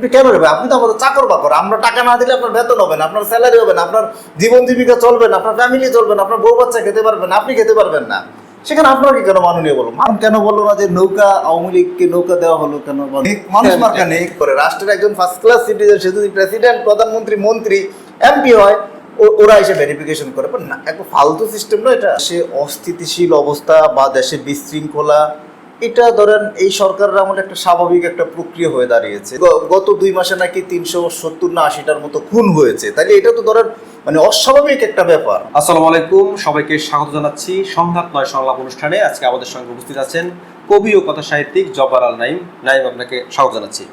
আপনি কেন নেবেন আপনি তো আমাদের চাকর বাকর। আমরা টাকা না দিলে আপনার বেতন হবে না আপনার স্যালারি হবে না আপনার জীবন জীবিকা চলবে না আপনার ফ্যামিলি চলবে না আপনার বউ বাচ্চা খেতে পারবেন না আপনি খেতে পারবেন না। সেখানে আপনাকে কেন মাননীয় বলো মান কেন বলল না যে নৌকা আওয়ামী লীগকে নৌকা দেওয়া হলো কেন? মানুষ মার্কা নেই। করে রাষ্ট্রের একজন ফার্স্ট ক্লাস সিটিজেন সে যদি প্রেসিডেন্ট প্রধানমন্ত্রী মন্ত্রী এমপি হয় ওরা এসে ভেরিফিকেশন করে। না একটা ফালতু সিস্টেম না এটা। সে অস্থিতিশীল অবস্থা বা দেশে বিশৃঙ্খলা এটা ধরেন এই সরকারের আমলে একটা স্বাভাবিক একটা প্রক্রিয়া হয়ে দাঁড়িয়েছে। গত দুই মাসে নাকি তিনশো সত্তর না আশিটার মতো খুন হয়েছে। তাহলে এটা তো ধরেন মানে অস্বাভাবিক একটা ব্যাপার। আসসালামু আলাইকুম সবাইকে স্বাগত জানাচ্ছি সংঘাত নয় সংলাপ অনুষ্ঠানে। আজকে আমাদের সঙ্গে উপস্থিত আছেন কবি ও কথা সাহিত্যিক জব্বার আল নাইম নাইম আপনাকে স্বাগত জানাচ্ছি।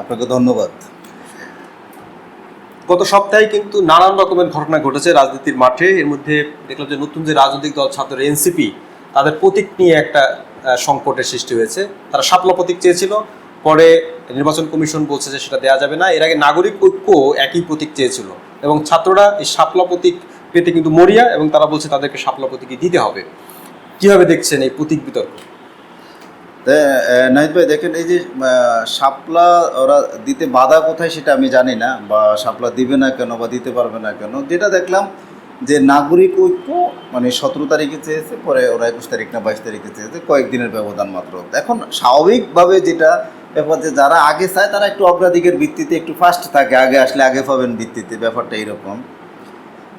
আপনাকে ধন্যবাদ। গত সপ্তাহে কিন্তু নানান রকমের ঘটনা ঘটেছে রাজনীতির মাঠে। এর মধ্যে দেখলাম যে নতুন যে রাজনৈতিক দল ছাত্র এনসিপি তাদের প্রতীক নিয়ে একটা সংকটের সৃষ্টি হয়েছে। তারা শাপলা প্রতীক চেয়েছিল। পরে নির্বাচন কমিশন বলছে যে সেটা দেওয়া যাবে না। এর আগে নাগরিক ঐক্য একই প্রতীক চেয়েছিল। এবং ছাত্ররা এই সাপলা প্রতীক পেতে কিন্তু মরিয়া এবং তারা বলছে তাদেরকে সাপলা প্রতীকই দিতে হবে। কীভাবে দেখছেন এই প্রতীক বিতর্ক? নাহিদ ভাই, দেখেন এই যে শাপলা ওরা দিতে বাধা কোথায় সেটা আমি জানি না, বা শাপলা দিবে না কেন বা দিতে পারবে না কেন। যেটা দেখলাম যে নাগরিক ঐক্য মানে সতেরো তারিখে চেয়েছে, পরে ওরা একুশ তারিখ না বাইশ তারিখে চেয়েছে, কয়েকদিনের ব্যবধান মাত্র। এখন স্বাভাবিকভাবে যেটা ব্যাপার যে যারা আগে চায়, তারা একটু অগ্রাধিকার ভিত্তিতে একটু ফার্স্ট থাকে, আগে আসলে আগে পাবেন ভিত্তিতে, ব্যাপারটা এরকম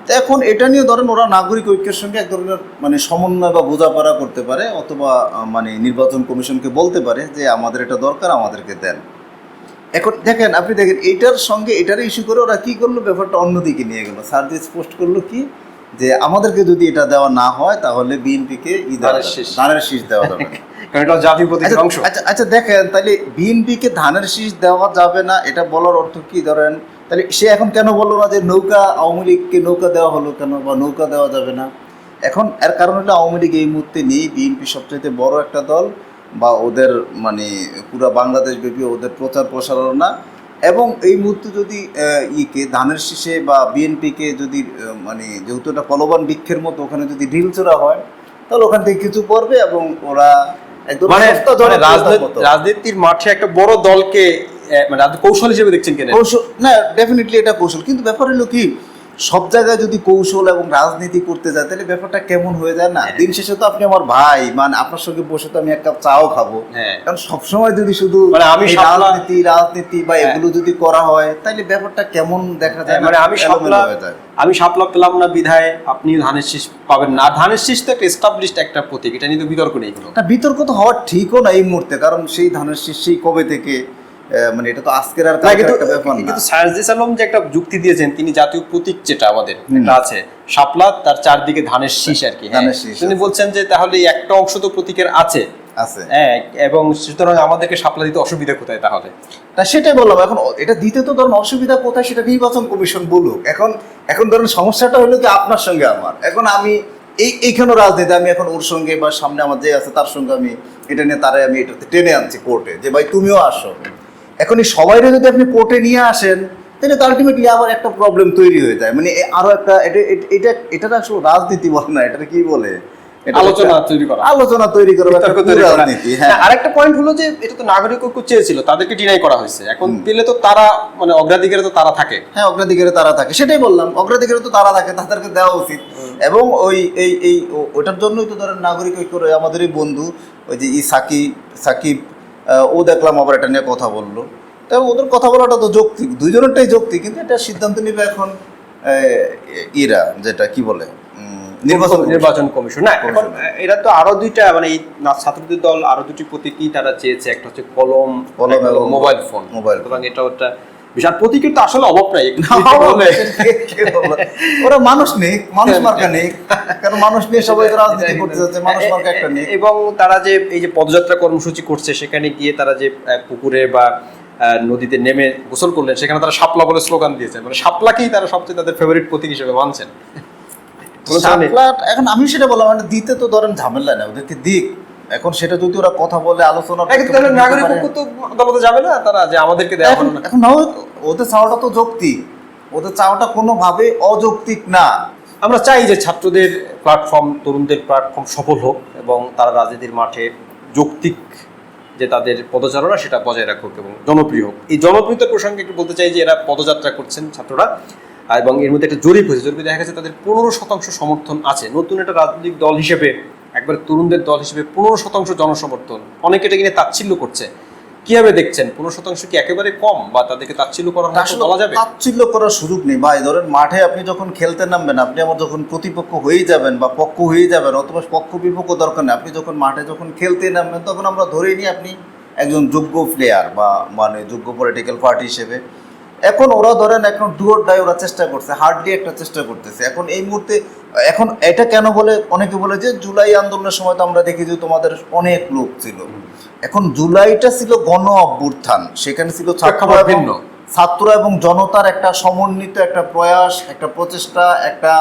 তো এখন এটা নিয়ে ধরেন ওরা নাগরিক ঐক্যের সঙ্গে এক ধরনের মানে সমন্বয় বা বোঝাপড়া করতে পারে, অথবা মানে নির্বাচন কমিশনকে বলতে পারে যে আমাদের এটা দরকার, আমাদেরকে দেন। এখন দেখেন আপনি দেখেন এটার সঙ্গে এটার ইস্যু করে ওরা কি করল? ব্যাপারটা অন্যদিকে নিয়ে গেল। সার্ভিস পোস্ট করল কি? যে আমাদেরকে যদি এটা দেওয়া না হয় তাহলে বিএনপিকে ধানের শীষ। দেওয়া যাবে আচ্ছা, আচ্ছা আচ্ছা দেখেন তাহলে বিএনপিকে ধানের শীষ দেওয়া যাবে না এটা বলার অর্থ কি? ধরেন তাহলে সে এখন কেন বলল না যে নৌকা আওয়ামী লীগকে নৌকা দেওয়া হলো কেন বা নৌকা দেওয়া যাবে না? এখন এর কারণ হলো আওয়ামী লীগ এই মুহূর্তে নেই বিএনপি সবচেয়ে বড় একটা দল। বা ওদের মানে পুরো বাংলাদেশ ব্যাপী ওদের প্রচার প্রসারণা এবং এই মুহূর্তে যদি ইকে ধানের শীষে বা বিএনপিকে যদি মানে যেহেতু এটা ফলবান বৃক্ষের মতো ওখানে যদি ঢিল চোরা হয় তাহলে ওখান থেকে কিছু পড়বে এবং ওরা মানে মানে। রাজনীতির মাঠে একটা বড় দলকে মানে কৌশল হিসেবে দেখছেন কেন কৌশল না ডেফিনেটলি এটা কৌশল কিন্তু ব্যাপার হলো কি সব জায়গায় যদি কৌশল এবং রাজনীতি করতে যায় তাহলে ব্যাপারটা কেমন হয়ে যায় না? দিন শেষে তো আপনি আমার ভাই মানে আপনার সঙ্গে বসে তো আমি এক কাপ চাও খাব। হ্যাঁ। কারণ সবসময় যদি শুধু মানে আমি রাজনীতি রাজনীতি বা হ্যাঁ। এগুলো যদি করা হয় তাহলে ব্যাপারটা কেমন দেখা যায় মানে আমি হয়ে। আমি শাপলা পেলাম না বিধায় আপনি ধানের শীষ পাবেন না। ধানের শীষ তো একটা এস্টাবলিশড একটা প্রতীক এটা নিয়ে তো বিতর্ক নেই বিতর্ক তো হওয়ার ঠিকও না এই মুহূর্তে কারণ সেই ধানের শীষ সেই কবে থেকে? মানে এটা তো আজকের আর কিন্তু কিন্তু সার্জিস আলম যে একটা যুক্তি দিয়েছেন তিনি জাতীয় প্রতীক যেটা আমাদের। এটা আছে শাপলা তার চারদিকে ধানের শীষ আর কি হ্যাঁ। তিনি বলছেন যে তাহলে একটা অংশ তো প্রতীকের আছে। আছে। হ্যাঁ এবং সুতরাং আমাদেরকে শাপলা দিতে অসুবিধা কোথায় তাহলে? তা সেটাই বললাম এখন এটা দিতে তো ধরুন অসুবিধা কোথায় সেটা নির্বাচন কমিশন বলুক। এখন এখন ধরুন সমস্যাটা হলো কি আপনার সঙ্গে আমার। এখন আমি এই এইখানেও রাজনীতি আমি এখন ওর সঙ্গে বা সামনে আমার যে আছে তার সঙ্গে আমি এটা নিয়ে তারাই আমি এটাতে টেনে আনছি কোর্টে যে ভাই তুমিও আসো। এখন এই সবাইরে যদি আপনি কোর্টে নিয়ে আসেন তাহলে তো আলটিমেটলি আবার একটা প্রবলেম তৈরি হয়ে যায়। মানে আরও একটা এটা এটা- আসলে রাজনীতি বলে না এটা কি বলে? এটা আলোচনা তৈরি করা। আলোচনা তৈরি করা হ্যাঁ। আরেকটা পয়েন্ট হলো যে এটা তো নাগরিক ঐক্য চেয়েছিল তাদেরকে ডিনাই করা হয়েছে। এখন পেলে তো তারা মানে অগ্রাধিকারে তো তারা থাকে। হ্যাঁ অগ্রাধিকারে তারা থাকে সেটাই বললাম। অগ্রাধিকারে তো তারা থাকে তাদেরকে দেওয়া উচিত। এবং ওই এই এই ওটার জন্যই তো ধরেন নাগরিক ঐক্য আমাদেরই বন্ধু ওই যে ই সাকিব সাকিব ও দেখলাম আবার এটা নিয়ে কথা বলল। তা ওদের কথা বলাটা তো যৌক্তিক দুইজনেরটাই যৌক্তিক কিন্তু এটা সিদ্ধান্ত নিবে এখন এরা ইরা যেটা কি বলে নির্বাচন নির্বাচন কমিশন। না এখন এরা তো আরও দুইটা মানে এই ছাত্রদের দল আরও দুটি প্রতীকই তারা চেয়েছে একটা হচ্ছে কলম কলম এবং মোবাইল ফোন। মোবাইল সুতরাং এটা ওটা বিশাল প্রতীকের তো আসলে অভাব নাই? ওরা মানুষ নেই মানুষ মার্কা নেই। কারণ মানুষ নিয়ে সবাই রাজনীতি করতে যাচ্ছে মানুষ মার্কা একটা নেই। এবং তারা যে এই যে পদযাত্রা কর্মসূচি করছে সেখানে গিয়ে তারা যে পুকুরে বা নদীতে নেমে গোসল করলেন সেখানে তারা শাপলা বলে স্লোগান দিয়েছে মানে শাপলাকেই তারা সবচেয়ে তাদের ফেভারিট প্রতীক হিসেবে মানছেন। এখন আমি সেটা বললাম মানে দিতে তো ধরেন ঝামেলা না ওদেরকে দিক। এখন সেটা যদি ওরা কথা বলে আলোচনা নাগরিক পারে। তো আদালতে যাবে না তারা যে আমাদেরকে দেওয়া হলো না। এখন ওদের চাওয়াটা তো যৌক্তিক। ওদের চাওয়াটা কোনোভাবে অযৌক্তিক না। আমরা চাই যে ছাত্রদের প্ল্যাটফর্ম তরুণদের প্ল্যাটফর্ম সফল হোক এবং তারা রাজনীতির মাঠে যৌক্তিক যে তাদের পদচারণা সেটা বজায় রাখুক এবং জনপ্রিয় হোক। এই জনপ্রিয়তার প্রসঙ্গে একটু বলতে চাই যে এরা পদযাত্রা করছেন ছাত্ররা এবং এর মধ্যে একটা জরিপ হয়েছে। জরিপে দেখা গেছে তাদের পনেরো শতাংশ সমর্থন আছে। নতুন একটা রাজনৈতিক দল হিসেবে একবার তরুণদের দল হিসেবে পনেরো শতাংশ জনসমর্থন। অনেকে এটা কিনে তাচ্ছিল্য করছে। কীভাবে দেখছেন? পনেরো শতাংশ কি একেবারে কম বা তাদেরকে তাচ্ছিল্য করার মতো বলা যাবে? তাচ্ছিল্য করার সুযোগ নেই। ভাই ধরেন মাঠে আপনি যখন খেলতে নামবেন আপনি আমার যখন প্রতিপক্ষ হয়ে যাবেন বা পক্ষ হয়ে যাবেন অথবা পক্ষ বিপক্ষ দরকার নেই আপনি যখন মাঠে যখন খেলতে নামবেন তখন আমরা ধরেই নিই আপনি একজন যোগ্য প্লেয়ার বা মানে যোগ্য পলিটিক্যাল পার্টি হিসেবে। এখন ওরা ধরেন এখন ডুয়োর ডাই ওরা চেষ্টা করছে হার্ডলি একটা চেষ্টা করতেছে। এখন এই মুহূর্তে এখন এটা কেন বলে? অনেকে বলে যে জুলাই আন্দোলনের সময় তো আমরা দেখি যে তোমাদের অনেক লোক ছিল। এখন জুলাইটা ছিল গণ অভ্যুত্থান সেখানে ছিল ছাত্র ভিন্ন। ছাত্র এবং জনতার একটা সমন্বিত একটা প্রয়াস একটা প্রচেষ্টা একটা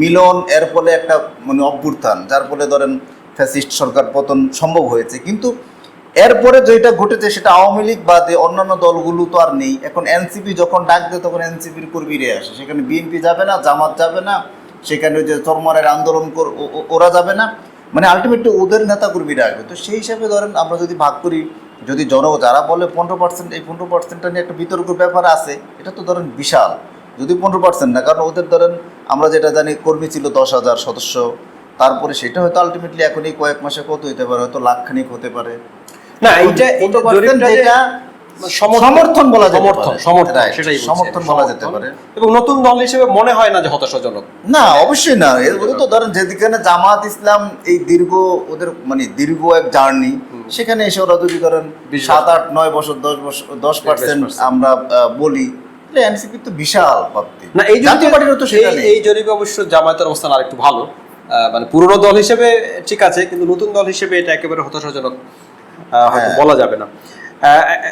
মিলন এর ফলে একটা মানে অভ্যুত্থান যার ফলে ধরেন ফ্যাসিস্ট সরকার পতন সম্ভব হয়েছে। কিন্তু এরপরে যেটা ঘটেছে সেটা আওয়ামী লীগ বাদে অন্যান্য দলগুলো তো আর নেই। এখন এনসিপি যখন ডাক দেয় তখন এনসিপির কর্মীরা আসে। সেখানে বিএনপি যাবে না, জামাত যাবে না, সেখানে যে চরমারের আন্দোলন ওরা যাবে না। মানে আলটিমেটলি ওদের নেতা কর্মীরা আসবে। তো সেই হিসাবে ধরেন আমরা যদি ভাগ করি, যদি জন যারা বলে পনেরো পার্সেন্ট এই পনেরো পার্সেন্টটা নিয়ে একটা বিতর্ক ব্যাপার আছে, এটা তো ধরেন বিশাল। যদি পনেরো পার্সেন্ট না, কারণ ওদের ধরেন আমরা যেটা জানি কর্মী ছিল দশ হাজার সদস্য। তারপরে সেটা হয়তো আলটিমেটলি এখন এই কয়েক মাসে কত হতে পারে, হয়তো লাখখানিক হতে পারে। না এইটা এইটা 15% জরিপটা যে- যেটা সমর্থন বলা যেতে সমর্থন সমর্থন সেটাই সমর্থন বলা যেতে পারে। এবং নতুন দল হিসেবে মনে হয় না যে হতাশাজনক। না অবশ্যই না এগুলো তো ধরেন যেদিকে জামাত ইসলাম এই দীর্ঘ ওদের মানে দীর্ঘ এক জার্নি সেখানে এসে ওরা যদি ধরেন সাত আট নয় বছর দশ বছর দশ পার্সেন্ট আমরা বলি এনসিপি তো বিশাল প্রাপ্তি। না এই জাতীয় জরিপে পার্টিরও তো এই- জরিপে অবশ্য জামায়াতের অবস্থান আরেকটু ভালো। মানে পুরনো দল হিসেবে ঠিক আছে কিন্তু নতুন দল হিসেবে এটা একেবারে হতাশাজনক। হয়তো হ্যাঁ। বলা যাবে না।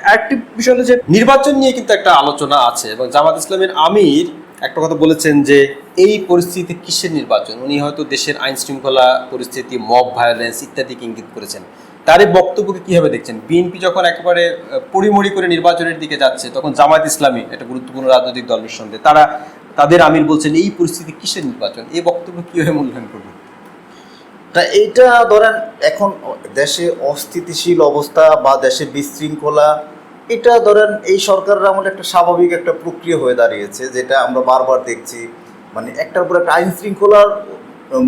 আরেকটি বিষয় হলো যে নির্বাচন নিয়ে কিন্তু একটা আলোচনা আছে এবং জামাত ইসলামের আমির একটা কথা বলেছেন যে এই পরিস্থিতিতে কিসের নির্বাচন? উনি হয়তো দেশের আইন শৃঙ্খলা পরিস্থিতি মব ভায়োলেন্স ইত্যাদিকে ইঙ্গিত করেছেন। তার এই বক্তব্যকে কীভাবে দেখছেন? বিএনপি যখন একেবারে পরিমরি করে নির্বাচনের দিকে যাচ্ছে তখন জামাত ইসলামী একটা গুরুত্বপূর্ণ রাজনৈতিক দলের নিঃসন্দেহে তারা তাদের আমির বলছেন এই পরিস্থিতি কিসের নির্বাচন? এই বক্তব্য কীভাবে মূল্যায়ন করবেন? তা এইটা ধরেন এখন দেশে অস্থিতিশীল অবস্থা বা দেশে বিশৃঙ্খলা এটা ধরেন এই সরকারের আমলে একটা স্বাভাবিক একটা প্রক্রিয়া হয়ে দাঁড়িয়েছে যেটা আমরা বারবার দেখছি। মানে একটার উপর একটা আইন শৃঙ্খলার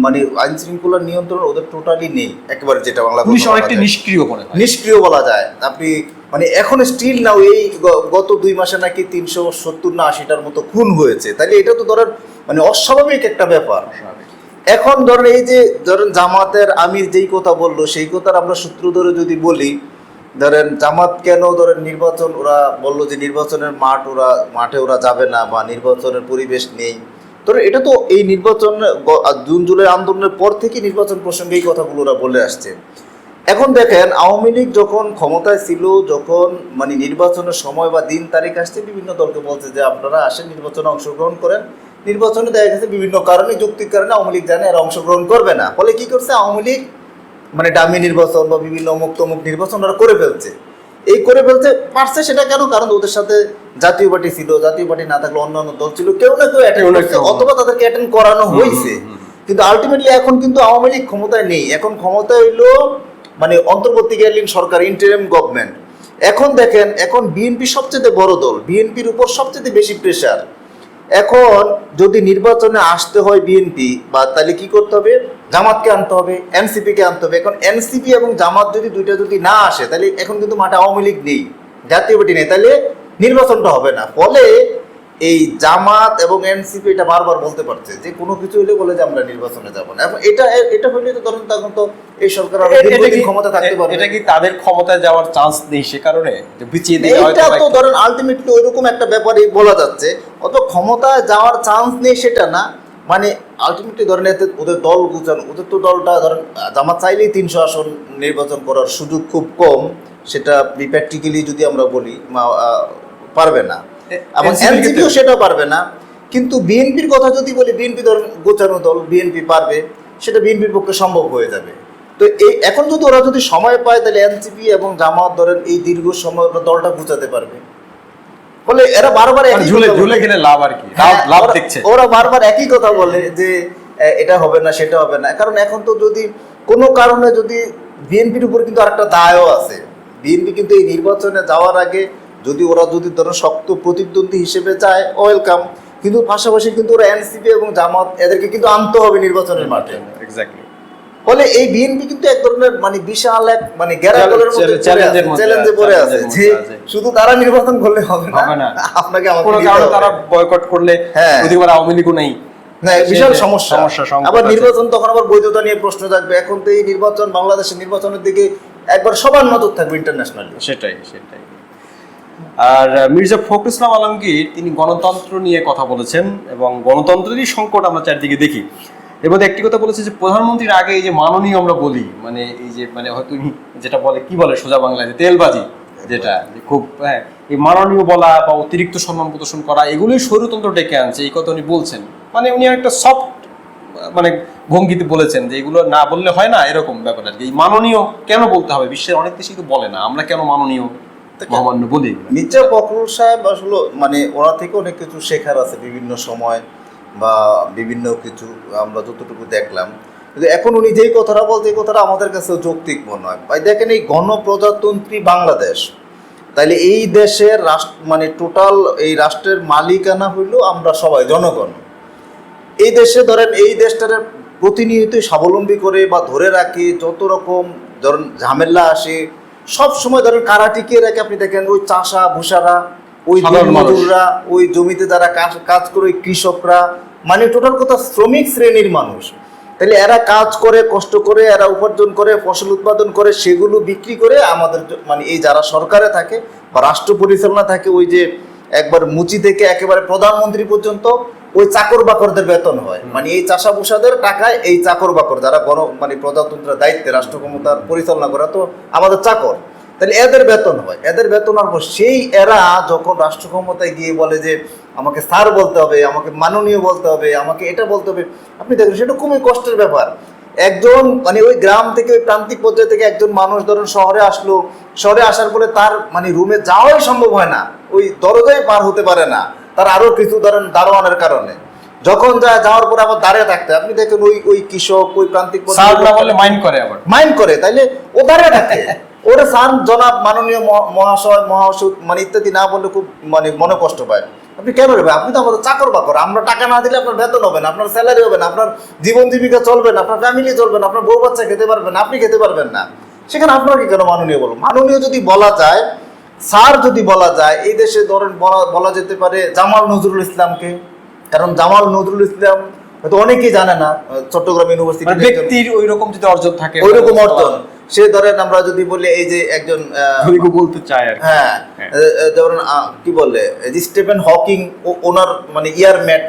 মানে আইন শৃঙ্খলার নিয়ন্ত্রণ ওদের টোটালি নেই একেবারে যেটা বাংলা পুলিশ অনেকটা নিষ্ক্রিয় নিষ্ক্রিয় বলা যায়। আপনি মানে এখন স্টিল নাও এই গত দুই মাসে নাকি তিনশো সত্তর না আশিটার মতো খুন হয়েছে। তাহলে এটা তো ধরেন মানে অস্বাভাবিক একটা ব্যাপার। এখন ধরেন এই যে ধরেন জামাতের আমির যেই কথা বলল, সেই কথার আমরা সূত্র ধরে যদি বলি, ধরেন জামাত কেন ধরেন নির্বাচন, ওরা বলল যে নির্বাচনের মাঠ ওরা, মাঠে ওরা যাবে না বা নির্বাচনের পরিবেশ নেই। ধরেন এটা তো এই নির্বাচন জুন, জুলাই আন্দোলনের পর থেকে নির্বাচন প্রসঙ্গে এই কথাগুলো ওরা বলে আসছে। এখন দেখেন, আওয়ামী লীগ যখন ক্ষমতায় ছিল, যখন মানে নির্বাচনের সময় বা দিন তারিখ আসছে, বিভিন্ন দলকে বলছে যে আপনারা আসেন, নির্বাচনে অংশগ্রহণ করেন। নির্বাচনে দেখা গেছে বিভিন্ন কারণে যৌক্তিক কারণে আওয়ামী লীগ জানে এরা অংশগ্রহণ করবে না। ফলে কি করছে? আওয়ামী লীগ মানে ডামি নির্বাচন বা বিভিন্ন অমুক তমুক নির্বাচন ওরা করে ফেলছে। এই করে ফেলছে পারছে সেটা কেন? কারণ ওদের সাথে জাতীয় পার্টি ছিল জাতীয় পার্টি না থাকলে অন্যান্য দল ছিল কেউ না কেউ অ্যাটেন্ড করছে অথবা তাদেরকে অ্যাটেন্ড করানো হয়েছে কিন্তু আলটিমেটলি এখন কিন্তু আওয়ামী লীগ ক্ষমতায় নেই। এখন ক্ষমতায় হইল মানে অন্তর্বর্তীকালীন সরকার ইন্টারিম গভর্নমেন্ট এখন দেখেন এখন বিএনপি সবচেয়ে বড় দল। বিএনপির উপর সবচেয়ে বেশি প্রেশার এখন যদি নির্বাচনে আসতে হয় বিএনপি, বা তাহলে কি করতে হবে? জামাতকে আনতে হবে, এনসিপিকে আনতে হবে। এখন এনসিপি এবং জামাত যদি দুইটা যদি না আসে, তাহলে এখন কিন্তু মাঠে আওয়ামী লীগ নেই, জাতীয় পার্টি নেই। তাহলে নির্বাচনটা হবে না। ফলে এই জামাত এবং এনসিপি এটা বারবার বলতে পারছে যে কোনো কিছু হলে বলে যে আমরা নির্বাচনে যাব না। এখন এটা এটা হলে তো ধরুন তখন তো এই সরকার এটা ক্ষমতা থাকতে পারবে। এটা কি তাদের ক্ষমতায় যাওয়ার চান্স নেই সে কারণে? যে বিচিয়ে এইটা বা তো ধরেন আলটিমেটলি ওইরকম একটা ব্যাপারই বলা যাচ্ছে। অত ক্ষমতায় যাওয়ার চান্স নেই সেটা না। মানে আলটিমেটলি ধরেন এতে ওদের দল গুছানো ওদের তো দলটা ধরেন জামাত চাইলেই তিনশো আসন নির্বাচন করার সুযোগ খুব কম। সেটা প্র্যাকটিক্যালি যদি আমরা বলি পারবে না। এবং এনসিপিও পারবে না। কিন্তু বিএনপির কথা যদি বলি বিএনপি দল বিএনপি পারবে সেটা বিএনপির পক্ষে সম্ভব হয়ে যাবে। তো এই এখন যদি ওরা যদি সময় পায় তাহলে এনসিপি এবং জামাত ধরেন এই দীর্ঘ সময় দলটা গুছাতে পারবে। ফলে এরা বারবার মানে ঝুলে ঝুলে গেলে লাভ আর কি? লাভ হ্যাঁ, দেখছে। ওরা বারবার একই কথা বলে যে এটা হবে না সেটা হবে না। কারণ এখন তো যদি কোনো কারণে যদি বিএনপির উপর কিন্তু আরেকটা দায়ও আছে। বিএনপি কিন্তু এই নির্বাচনে যাওয়ার আগে যদি ওরা যদি ধরো শক্ত প্রতিদ্বন্দ্বী হিসেবে যায় ওয়েলকাম কিন্তু পাশাপাশি কিন্তু ওরা এনসিপি এবং জামাত এদেরকে কিন্তু আনতে হবে নির্বাচনের মাঠে। এক্স্যাক্টলি ফলে এই বিএনপি কিন্তু এক ধরনের মানে বিশাল এক মানে চ্যালেঞ্জের চ্যালেঞ্জে পড়ে আছে যে শুধু তারা নির্বাচন করলে হবে হবে না। আপনাকে দিতে কারণে। তারা বয়কট করলে হ্যাঁ। প্রতিবার আওয়ামী লীগও নেই বিশাল সমস্যা। সমস্যা, আবার নির্বাচন তখন আবার বৈধতা নিয়ে প্রশ্ন থাকবে এখন তো এই নির্বাচন বাংলাদেশের নির্বাচনের দিকে একবার সবার নজর থাকবে ইন্টারন্যাশনালি সেটাই সেটাই। আর মির্জা ফখরুল ইসলাম আলমগীর, তিনি গণতন্ত্র নিয়ে কথা বলেছেন এবং গণতন্ত্রেরই সংকট আমরা চারদিকে দেখি। এর মধ্যে একটি কথা বলেছে যে, প্রধানমন্ত্রীর আগে এই যে মাননীয় আমরা বলি মানে এই যে মানে হয়তো যেটা বলে, কি বলে সোজা বাংলায়? যে তেলবাজি, যেটা খুব হ্যাঁ এই মাননীয় বলা বা অতিরিক্ত সম্মান প্রদর্শন করা, এগুলোই স্বৈরতন্ত্র ডেকে আনছে, এই কথা উনি বলছেন। মানে উনি একটা সফট মানে ভঙ্গিতে বলেছেন যে, এগুলো না বললে হয় না, এরকম ব্যাপার আর কি। মাননীয় কেন বলতে হবে? বিশ্বের অনেক দেশই তো বলে না, আমরা কেন মাননীয়? মহামান্য বলি মির্জা ফখরুল সাহেব আসলে মানে ওরা থেকে অনেক কিছু শেখার আছে বিভিন্ন সময় বা বিভিন্ন কিছু আমরা যতটুকু দেখলাম। কিন্তু এখন উনি যেই কথাটা বলতে এই কথাটা আমাদের কাছে যৌক্তিক মনে হয়। ভাই দেখেন এই গণপ্রজাতন্ত্রী বাংলাদেশ তাইলে এই দেশের রাষ্ট্র মানে টোটাল এই রাষ্ট্রের মালিকানা হইল আমরা সবাই জনগণ। এই দেশে ধরেন এই দেশটার প্রতিনিয়তই স্বাবলম্বী করে বা ধরে রাখে যত রকম ধরেন ঝামেলা আসে সব সময় ধরেন কারা টিকিয়ে রাখে আপনি দেখেন ওই চাষা ভুষারা ওই মজুররা ওই জমিতে যারা কাজ কাজ করে ওই কৃষকরা মানে টোটাল কথা শ্রমিক শ্রেণির মানুষ। তাহলে এরা কাজ করে কষ্ট করে এরা উপার্জন করে ফসল উৎপাদন করে সেগুলো বিক্রি করে আমাদের মানে এই যারা সরকারে থাকে বা রাষ্ট্র পরিচালনা থাকে ওই যে একবার মুচি থেকে একেবারে প্রধানমন্ত্রী পর্যন্ত ওই চাকর বাকরদের বেতন হয়। মানে এই চাষা ভুষাদের টাকায় এই চাকর বাকর যারা গণ মানে প্রজাতন্ত্রের দায়িত্বে রাষ্ট্র ক্ষমতার পরিচালনা করা তো আমাদের চাকর। তাহলে এদের বেতন হয়। এদের বেতন হওয়ার সেই এরা যখন রাষ্ট্র ক্ষমতায় গিয়ে বলে যে আমাকে স্যার বলতে হবে আমাকে মাননীয় বলতে হবে আমাকে এটা বলতে হবে। আপনি দেখুন সেটা খুবই কষ্টের ব্যাপার। একজন মানে ওই গ্রাম থেকে ওই প্রান্তিক পর্যায়ে থেকে একজন মানুষ ধরুন শহরে আসলো শহরে আসার পরে তার মানে রুমে যাওয়াই সম্ভব হয় না। ওই দরজায় পার হতে পারে না। তার আরও কিছু ধরেন দারোয়ানের কারণে। যখন যায় যাওয়ার পরে আবার দাঁড়িয়ে থাকতে। আপনি দেখেন ওই ওই কৃষক ওই প্রান্তিক মাইন্ড করে আবার। মাইন্ড করে। তাইলে ও দাঁড়িয়ে থাকে। ওরা সান জনাব মাননীয় মহা- মহাশয় মহাসুদ মানে ইত্যাদি না বললে খুব মানে মনে কষ্ট পায়। আপনি কেন নেবেন আপনি তো আমাদের চাকর বাকর। আমরা টাকা না দিলে আপনার বেতন হবে না আপনার স্যালারি হবে না আপনার জীবন জীবিকা চলবে না আপনার ফ্যামিলি চলবে না আপনার বউ বাচ্চা খেতে পারবেন না আপনি খেতে পারবেন না। সেখানে আপনাকে কেন মাননীয় বলব মাননীয় যদি বলা যায় স্যার যদি বলা যায় এই দেশে ধরেন বলা বলা যেতে পারে জামাল নজরুল ইসলামকে। কারণ জামাল নজরুল ইসলাম হয়তো অনেকেই জানে না চট্টগ্রাম ইউনিভার্সিটি মানে ব্যক্তির ওই রকম যদি অর্জন থাকে ওইরকম অর্জন। সে ধরেন আমরা যদি বলি এই যে একজন বলতে চাই আর হ্যাঁ যেমন কি বলে স্টিফেন হকিং ওনার মানে ইয়ার ম্যাট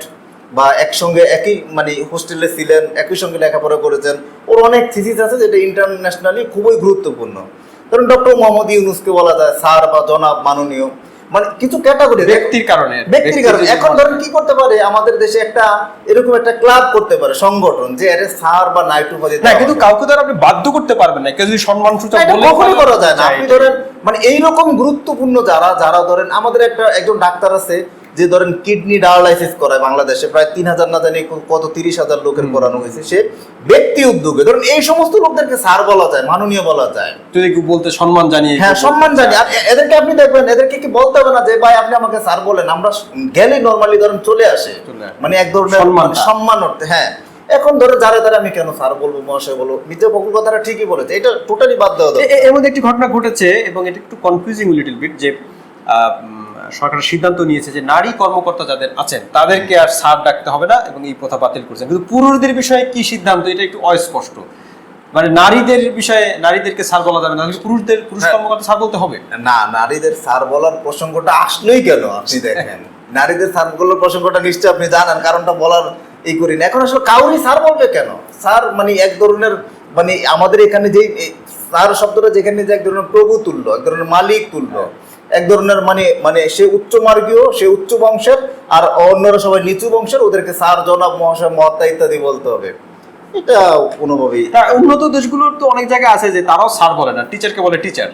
বা একসঙ্গে একই মানে হোস্টেলে ছিলেন একই সঙ্গে লেখাপড়া করেছেন ওর অনেক থিসিস আছে যেটা ইন্টারন্যাশনালি খুবই গুরুত্বপূর্ণ। ধরুন ডক্টর মোহাম্মদ ইউনুসকে বলা যায় স্যার বা জনাব মাননীয়। মানে কিছু ক্যাটাগরি ব্যক্তির কারণে। ব্যক্তির কারণে। এখন ধরেন কি করতে পারে? আমাদের দেশে একটা এরকম একটা ক্লাব করতে পারে সংগঠন যে আরে স্যার বা নাইট উপাধি না কিন্তু কাউকে ধর আপনি বাধ্য করতে পারবেন না। কেউ যদি সম্মান সূচক বলে কখনো করা যায় না। আপনি ধরেন মানে এই রকম গুরুত্বপূর্ণ যারা যারা ধরেন আমাদের একটা একজন ডাক্তার আছে যে ধরেন কিডনি ডায়ালাইসিস করায় বাংলাদেশে প্রায় তিন হাজার না জানি কত তিরিশ হাজার লোকের করানো হয়েছে। সে ব্যক্তি উদ্যোগে ধরুন এই সমস্ত লোকদেরকে স্যার বলা যায় মাননীয় বলা যায়। যদি কেউ বলতে সম্মান জানিয়ে হ্যাঁ সম্মান জানি আর এদেরকে আপনি দেখবেন এদেরকে কি বলতে হবে না যে ভাই আপনি আমাকে স্যার বলেন আমরা গেলে নর্মালি ধরেন চলে আসে। মানে এক ধরনের সম্মানটা। মানে সম্মান অর্থে হ্যাঁ। এখন ধরে যারা যারা আমি কেন স্যার বলব মহাশয় বলব মির্জা ফখরুল কথাটা ঠিকই বলেছে এটা টোটালি বাদ দেওয়া এর মধ্যে একটি ঘটনা ঘটেছে এবং এটা একটু কনফিউজিং লিটল বিট যে সরকার সিদ্ধান্ত নিয়েছে যে নারী কর্মকর্তা যাদের আছেন তাদেরকে আর সার ডাকতে হবে না এবং এই প্রথা বাতিল করছেন। কিন্তু পুরুষদের বিষয়ে কি সিদ্ধান্ত? এটা একটু অস্পষ্ট। মানে নারীদের বিষয়ে নারীদেরকে সার বলা যাবে না পুরুষদের পুরুষ হ্যাঁ। কর্মকর্তা সার বলতে হবে? না নারীদের স্যার বলার প্রসঙ্গটা আসলোই কেন? আপনি দেখেন নারীদের স্যার বলার প্রসঙ্গটা নিশ্চয়ই আপনি জানেন কারণটা বলার এই করি না। এখন আসলে কাউরই স্যার বলবে কেন? স্যার মানে এক ধরনের মানে আমাদের এখানে যে স্যার শব্দটা যেখানে যে এক ধরনের প্রভু তুল্য এক ধরনের মালিক তুল্য এক ধরনের মানে মানে সে উচ্চ মার্গীয়, সে উচ্চ বংশের, আর অন্যরা সবাই নিচু বংশের, ওদেরকে স্যার, জনাব, মহাশয়, মহাত্মা ইত্যাদি বলতে হবে। এটা কোনোভাবেই উন্নত দেশগুলোর তো অনেক জায়গায় আছে যে তারাও স্যার বলে না, টিচারকে বলে টিচার।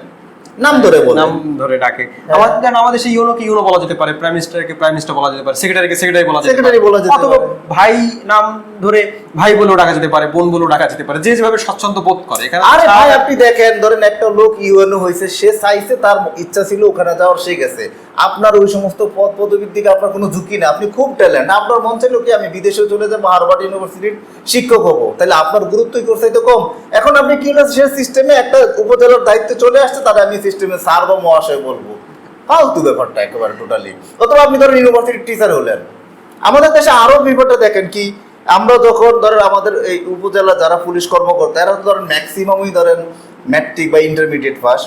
নাম ধরে বলে। নাম ধরে ডাকে। আমাদের কারণ আমাদের সেই ইউনোকে ইউনো বলা যেতে পারে প্রাইম মিনিস্টারকে প্রাইম মিনিস্টার বলা যেতে পারে সেক্রেটারিকে সেক্রেটারি বলা যেতে বলা যেতে অথবা। ভাই নাম ধরে ভাই বলেও ডাকা যেতে পারে বোন বলেও ডাকা যেতে পারে যে যেভাবে স্বচ্ছন্দ বোধ করে। এখানে আরে ভাই আপনি দেখেন ধরেন একটা লোক ইউএনও হয়েছে সে চাইছে তার ইচ্ছা ছিল ওখানে যাওয়ার সে গেছে। আপনার ওই সমস্ত পদ পদবীর দিকে আপনার কোনো ঝুঁকি না আপনি খুব ট্যালেন্ট আপনার মন চাইলো কি আমি বিদেশে চলে যাব হারবার্ড ইউনিভার্সিটির শিক্ষক হব। তাহলে আপনার গুরুত্বই করছে তো কম। এখন আপনি কি সে সিস্টেমে একটা উপজেলার দায়িত্বে চলে আসছে, তাহলে আমি সিস্টেমে স্যার বা মহাশয় বলব। ফালতু ব্যাপারটা একেবারে টোটালি অথবা আপনি ধরেন ইউনিভার্সিটির টিচার হলেন। আমাদের দেশে আরও ব্যাপারটা দেখেন কি, আমরা যখন ধরেন আমাদের এই উপজেলা যারা পুলিশ কর্মকর্তা, এরা ধরেন ম্যাক্সিমামই ধরেন ম্যাট্রিক বা ইন্টারমিডিয়েট পাস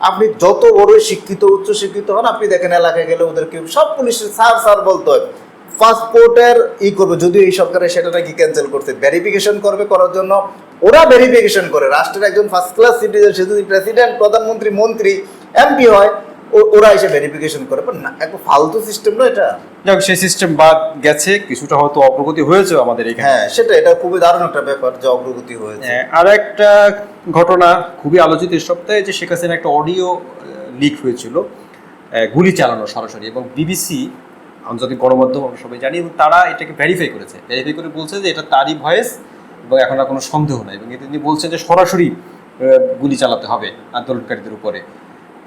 আপনি যত বড় শিক্ষিত, উচ্চ শিক্ষিত হন, আপনি দেখেন এলাকায় গেলে ওদেরকে সব পুলিশের স্যার স্যার বলতে হয়। পাসপোর্টের ই করবে, যদি এই সরকারে সেটা নাকি ক্যান্সেল করছে ভেরিফিকেশন করবে করার জন্য। ওরা ভেরিফিকেশন করে। রাষ্ট্রের একজন ফার্স্ট ক্লাস সিটিজেন সে যদি প্রেসিডেন্ট প্রধানমন্ত্রী, মন্ত্রী এমপি হয় ওরা এসে ভেরিফিকেশন করে না একটা ফালতু সিস্টেম না এটা। যাক সেই সিস্টেম বাদ গেছে কিছুটা হয়তো অগ্রগতি হয়েছে আমাদের এখানে। হ্যাঁ সেটা এটা খুবই দারুণ একটা ব্যাপার যে অগ্রগতি হয়েছে। হ্যাঁ, আর একটা ঘটনা খুবই আলোচিত এই সপ্তাহে যে শেখ হাসিনা একটা অডিও লিক হয়েছিল গুলি চালানো সরাসরি এবং বিবিসি আন্তর্জাতিক গণমাধ্যম আমরা সবাই জানি এবং তারা এটাকে ভেরিফাই করেছে। ভেরিফাই করে বলছে যে এটা তারই ভয়েস এবং এখন আর কোনো সন্দেহ নাই এবং এতে তিনি বলছেন যে সরাসরি গুলি চালাতে হবে আন্দোলনকারীদের উপরে।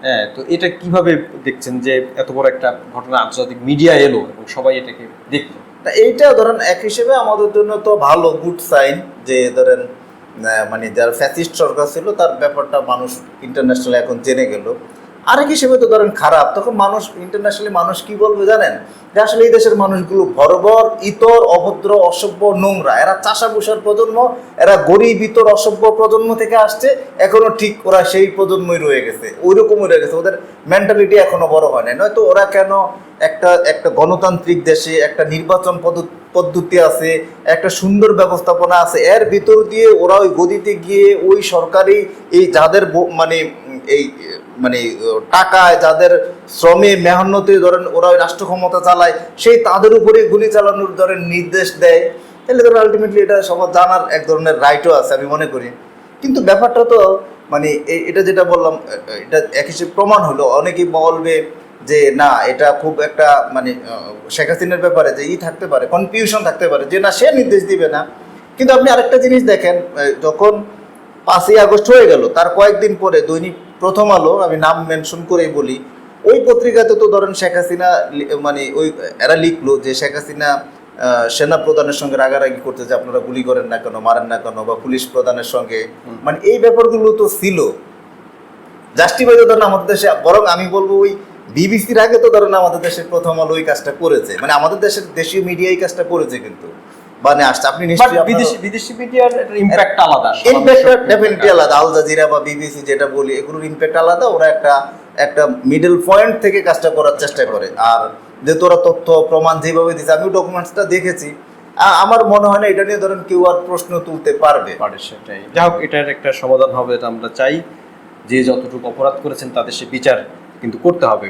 হ্যাঁ তো এটা কীভাবে দেখছেন যে এত বড় একটা ঘটনা আন্তর্জাতিক মিডিয়া এলো এবং সবাই এটাকে দেখল? এইটা ধরেন এক হিসেবে আমাদের জন্য তো ভালো গুড সাইন যে ধরেন মানে যারা ফ্যাসিস্ট সরকার ছিল তার ব্যাপারটা মানুষ ইন্টারন্যাশনাল এখন জেনে গেল। আরেক হিসেবে তো ধরেন খারাপ, তখন মানুষ ইন্টারন্যাশনালি মানুষ কি বলবে জানেন? যে আসলে এই দেশের মানুষগুলো বর্বর ইতর, অভদ্র, অসভ্য, নোংরা। এরা চাষা বসার প্রজন্ম, এরা গরিব, ইতর, অসভ্য প্রজন্ম থেকে আসছে, এখনও ঠিক ওরা সেই প্রজন্মই রয়ে গেছে ওই রকমই রয়ে গেছে। ওদের মেন্টালিটি এখনও বড় হয় নাই। নয়তো ওরা কেন একটা একটা গণতান্ত্রিক দেশে, একটা নির্বাচন পদ্ধ- পদ্ধতি আছে, একটা সুন্দর ব্যবস্থাপনা আছে, এর ভিতর দিয়ে ওরা ওই গদিতে গিয়ে ওই সরকারি এই যাদের মানে এই মানে টাকায় যাদের শ্রমে মেহনতে, ধরেন ওরা রাষ্ট্র ক্ষমতা চালায়, সেই তাদের উপরে গুলি চালানোর ধরেন নির্দেশ দেয়। তাহলে ধরো আলটিমেটলি এটা সবার জানার এক ধরনের রাইটও আছে, আমি মনে করি। কিন্তু ব্যাপারটা তো মানে এটা যেটা বললাম এটা এক হিসেবে প্রমাণ হলো। অনেকেই বলবে যে, না, এটা খুব একটা মানে শেখ হাসিনার ব্যাপারে যে ই থাকতে পারে কনফিউশন থাকতে পারে, যে না, সে নির্দেশ দিবে না। কিন্তু আপনি আরেকটা জিনিস দেখেন যখন পাঁচই আগস্ট হয়ে গেল, তার কয়েকদিন পরে দৈনিক প্রথম আলো আমি নাম মেনশন করেই বলি। ওই পত্রিকাতে তো ধরেন শেখ হাসিনা মানে ওই এরা লিখলো যে শেখ হাসিনা সেনা প্রধানের সঙ্গে রাগারাগি করতে যে আপনারা গুলি করেন না কেন মারেন না কেন বা পুলিশ প্রধানের সঙ্গে। মানে এই ব্যাপারগুলো তো ছিল। জাস্টিফাই ধরেন আমাদের দেশে বরং আমি বলব ওই বিবিসির আগে তো ধরেন আমাদের দেশের প্রথম আলো ওই কাজটা করেছে। মানে আমাদের দেশের দেশীয় মিডিয়া এই কাজটা করেছে কিন্তু। মানে আসছে। আপনি নিশ্চয়ই বিদেশি বিদেশি মিডিয়ার ইম্প্যাক্ট আলাদা। ইম্প্যাক্টটা ডেফিনেটলি আলাদা। আল জাজিরা বা বিবিসি যেটা বলি এগুলোর ইম্প্যাক্ট আলাদা। ওরা একটা একটা মিডল পয়েন্ট থেকে কাজটা করার চেষ্টা করে। আর যেহেতু ওরা তথ্য প্রমাণ যেভাবে দিচ্ছে আমি ডকুমেন্টসটা দেখেছি। আমার মনে হয় না এটা নিয়ে ধরেন কেউ আর প্রশ্ন তুলতে পারবে। পারে সেটাই। যাই হোক এটার একটা সমাধান হবে এটা আমরা চাই। যে যতটুকু অপরাধ করেছেন তাদের সে বিচার কিন্তু করতে হবে।